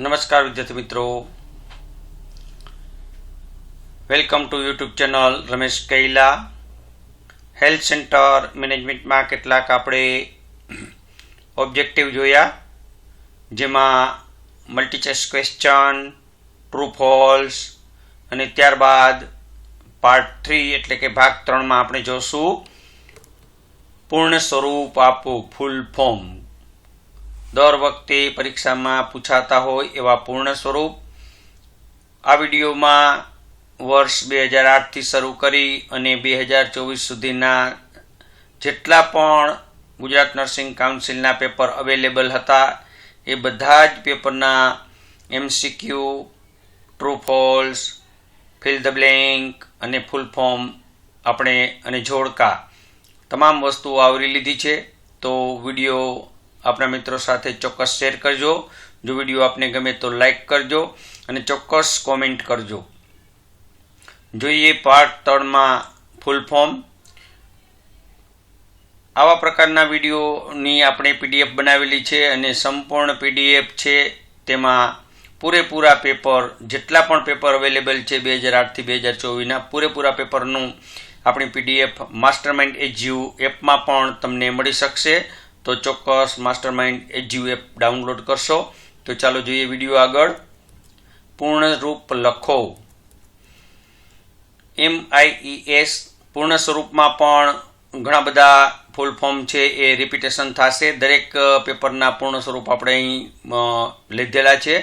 નમસ્કાર વિદ્યાર્થી મિત્રો welcome to YouTube channel Ramesh Kaila health centre મેનેજમેન્ટમાં કેટલાક આપણે ઓબ્જેક્ટિવ જોયા જેમાં મલ્ટીચેસ ક્વેશ્ચન ટ્રુ ફોલ્સ અને ત્યારબાદ પાર્ટ થ્રી એટલે કે ભાગ ત્રણમાં આપણે જોશું પૂર્ણ સ્વરૂપ આપવું ફૂલ ફોર્મ દર વખતે પરીક્ષામાં પૂછાતા હોય એવા પૂર્ણ સ્વરૂપ આ વિડીયોમાં વર્ષ બે હજાર આઠથી શરૂ કરી અને બે હજાર ચોવીસ સુધીના જેટલા પણ ગુજરાત નર્સિંગ કાઉન્સિલના પેપર અવેલેબલ હતા એ બધા જ પેપરના MCQ true false fill the blank અને ફૂલ ફોર્મ આપણે અને જોડકા તમામ વસ્તુઓ આવરી લીધી છે તો વિડીયો આપણા મિત્રો સાથે ચોક્કસ શેર કરજો જો વિડીયો આપને ગમે તો લાઈક કરજો અને ચોક્કસ કોમેન્ટ કરજો જોઈએ પાર્ટ ત્રણમાં ફૂલ ફોર્મ આવા પ્રકારના વિડીયોની આપણે પીડીએફ બનાવેલી છે અને સંપૂર્ણ પીડીએફ છે તેમાં પૂરેપૂરા પેપર જેટલા પણ પેપર અવેલેબલ છે બે હજાર આઠથી બે હજાર ચોવીસના પૂરેપૂરા પેપરનું આપણી પીડીએફ માસ્ટરમાઇન્ડ એજ્યુ એપમાં પણ તમને મળી શકશે તો ચોક્કસ master mind edu app download કરશો તો ચાલો જોઈએ વિડીયો આગળ પૂર્ણ રૂપ લખો એમ આઈઈએસ e પૂર્ણ સ્વરૂપમાં પણ ઘણા બધા ફૂલ ફોર્મ છે એ રિપીટેશન થશે દરેક પેપરના પૂર્ણ સ્વરૂપ આપણે અહીં લીધેલા છે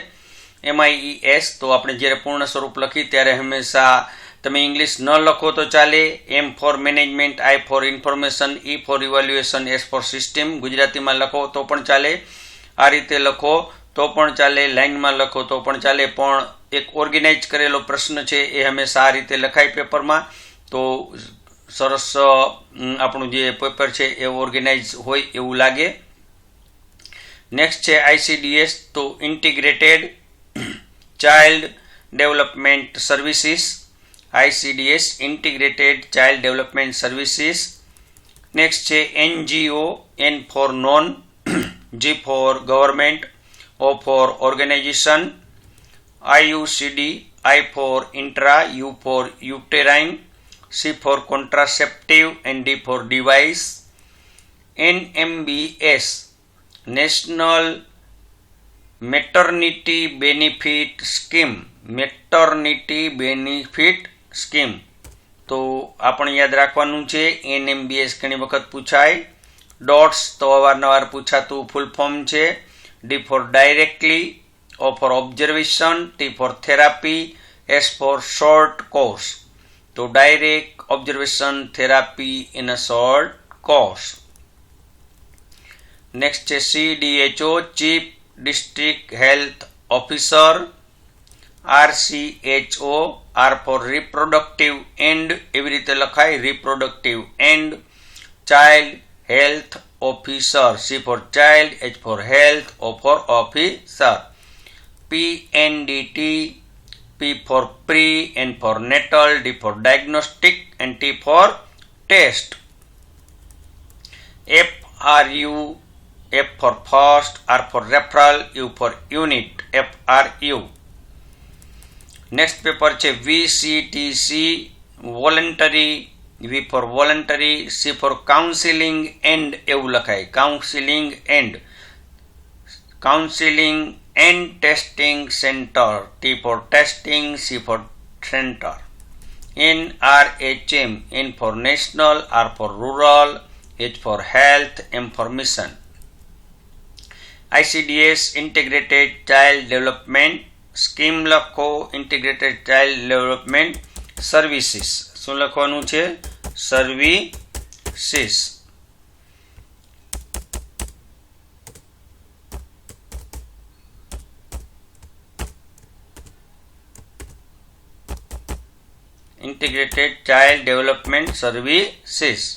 એમઆઈઈએસ e તો આપણે જ્યારે પૂર્ણ સ્વરૂપ લખી ત્યારે હંમેશા તમે ઇંગ્લિશ ન લખો તો ચાલે M for management I for information E for evaluation S for system ગુજરાતીમાં લખો તો પણ ચાલે આ રીતે લખો તો પણ ચાલે લાઇનમાં લખો તો પણ ચાલે પણ એક ઓર્ગેનાઇઝ કરેલો પ્રશ્ન છે એ હંમેશા આ રીતે લખાય પેપરમાં તો સરસ આપણું જે પેપર છે એ ઓર્ગેનાઇઝ હોય એવું લાગે નેક્સ્ટ છે આઈસીડીએસ તો integrated child development services ICDS integrated child development services next છે NGO N for non G for government O for organisation IUCD I for intra U for uterine C for contraceptive and D for device N MBS national maternity benefit scheme maternity benefit scheme તો આ પણ યાદ રાખવાનું છે એનએમબીએસ ઘણી વખત પૂછાય DOTS તો અવારનવાર પૂછાતું ફૂલ ફોર્મ છે D for directly O for observation T for therapy S for short course તો direct observation therapy in a short course next છે CDHO chief district health officer RCHO R for reproductive and એવી રીતે લખાય reproductive and child health officer C for child H for health O for officer P N D T P for pre N for natal D four diagnostic and T for test F R U F for first R for referral U for unit F R U next paper છે VCTC voluntary V for voluntary C for counselling and એવું લખાય counselling and counselling and testing centre T for testing C for centre N R H M N for national R for rural H for health M ICDS integrated child development scheme લખો integrated child development services શું લખવાનું છે services integrated child development services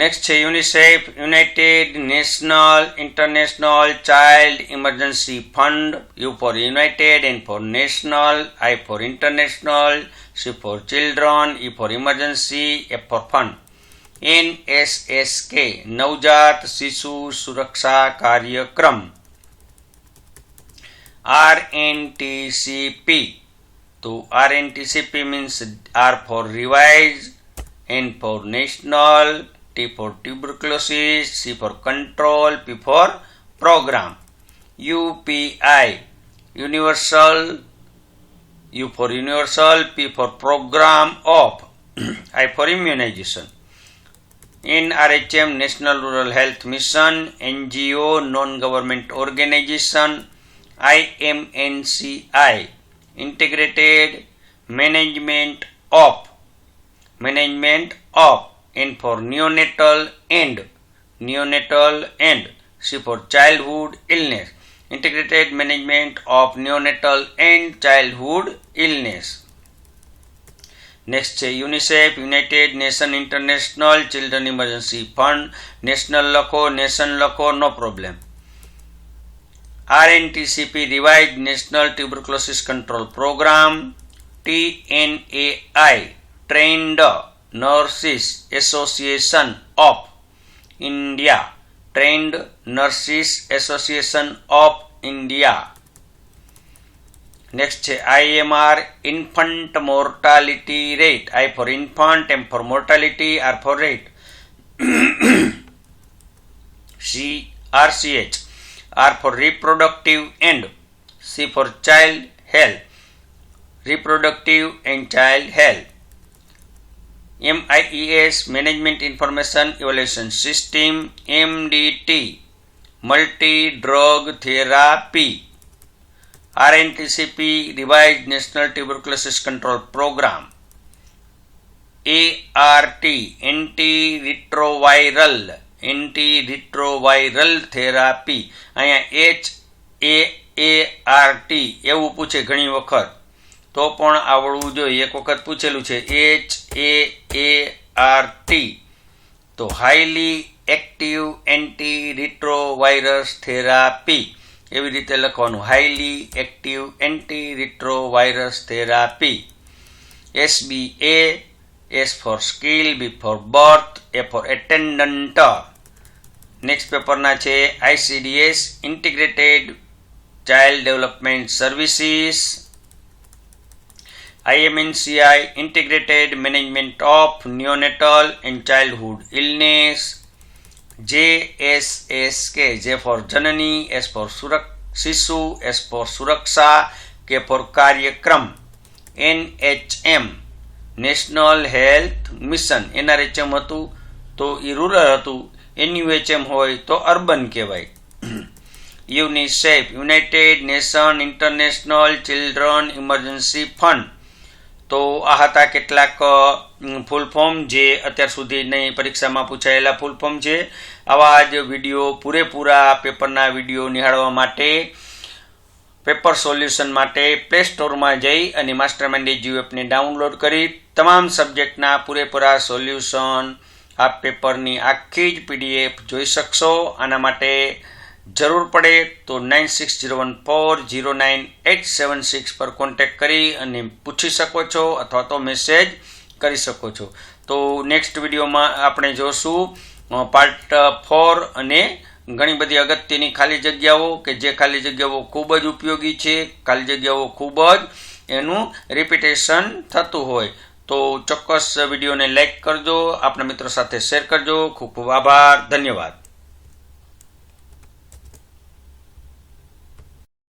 next છે UNICEF united national international child emergency fund U for united N for national I for international C for children E for emergency A for fund N S S K નવજાત શિશુ સુરક્ષા કાર્યક્રમ R N T C P તો R N T C P means R for revise N for national T for tuberculosis, C for control, P for program. UPI universal, U for universal, P for program of, I for immunization. In RHM National Rural Health Mission, NGO, non-government organization, IMNCI, Integrated Management of, Management of N for neonatal end, neonatal end. C for childhood illness, integrated management of neonatal and childhood illness. Next છે UNICEF united nation international children emergency fund national લખો nation લખો no problem RNTCP revise national tuberculosis control programme TNAI trained nurses association of India trained nurses association of India next છે IMR infant mortality rate I for infant M for mortality R for rate C RCH R for reproductive and C for child health reproductive and child health MIES management information evolution system એમડીટી multi drug therapy RNTCP revise national tuberculosis control programme ART anti retroviral anti retroviral therapy અહીંયા H A A R એવું પૂછે ઘણી વખત તો પણ આવડવું જોઈએ એક વખત પૂછેલું છે H A A R T તો highly active anti retrovirus therapy એવી રીતે લખવાનું highly active anti retrovirus therapy S B A S for skill B for birth A for attendant next પેપરના છે ICDS integrated child development services IMNCI Integrated Management of Neonatal and Childhood Illness JSSK J for Janani S for Surak Sisu S for Suraksha K for Karyakram NHM national health mission NRHM હતું તો એ rural હતું એનયુએચએમ હોય તો urban કહેવાય UNICEF united nation international children emergency fund તો આ હતા કેટલાક ફૂલ ફોર્મ જે અત્યાર સુધીની પરીક્ષામાં પૂછાયેલા ફૂલ ફોર્મ છે આવા જ વિડીયો પૂરેપૂરા પેપરના વિડીયો નિહાળવા માટે પેપર સોલ્યુશન માટે પ્લે સ્ટોરમાં જઈ અને માસ્ટર માઇન્ડ જીવ એપને ડાઉનલોડ કરી તમામ સબ્જેક્ટના પૂરેપૂરા સોલ્યુશન આ પેપરની આખી જ પીડીએફ જોઈ શકશો આના માટે જરૂર પડે તો nine six zero one four zero nine eight seven six પર કોન્ટેક્ટ કરી અને પૂછી શકો છો અથવા તો મેસેજ કરી શકો છો તો નેક્સ્ટ વિડીયોમાં આપણે જોશું પાર્ટ ફોર અને ઘણી બધી અગત્યની ખાલી જગ્યાઓ કે જે ખાલી જગ્યાઓ ખૂબ જ ઉપયોગી છે ખાલી જગ્યાઓ ખૂબ જ એનું રિપીટેશન થતું હોય તો ચોક્કસ વિડીયોને લાઇક કરજો આપણા મિત્રો સાથે શેર કરજો ખૂબ ખૂબ આભાર ધન્યવાદ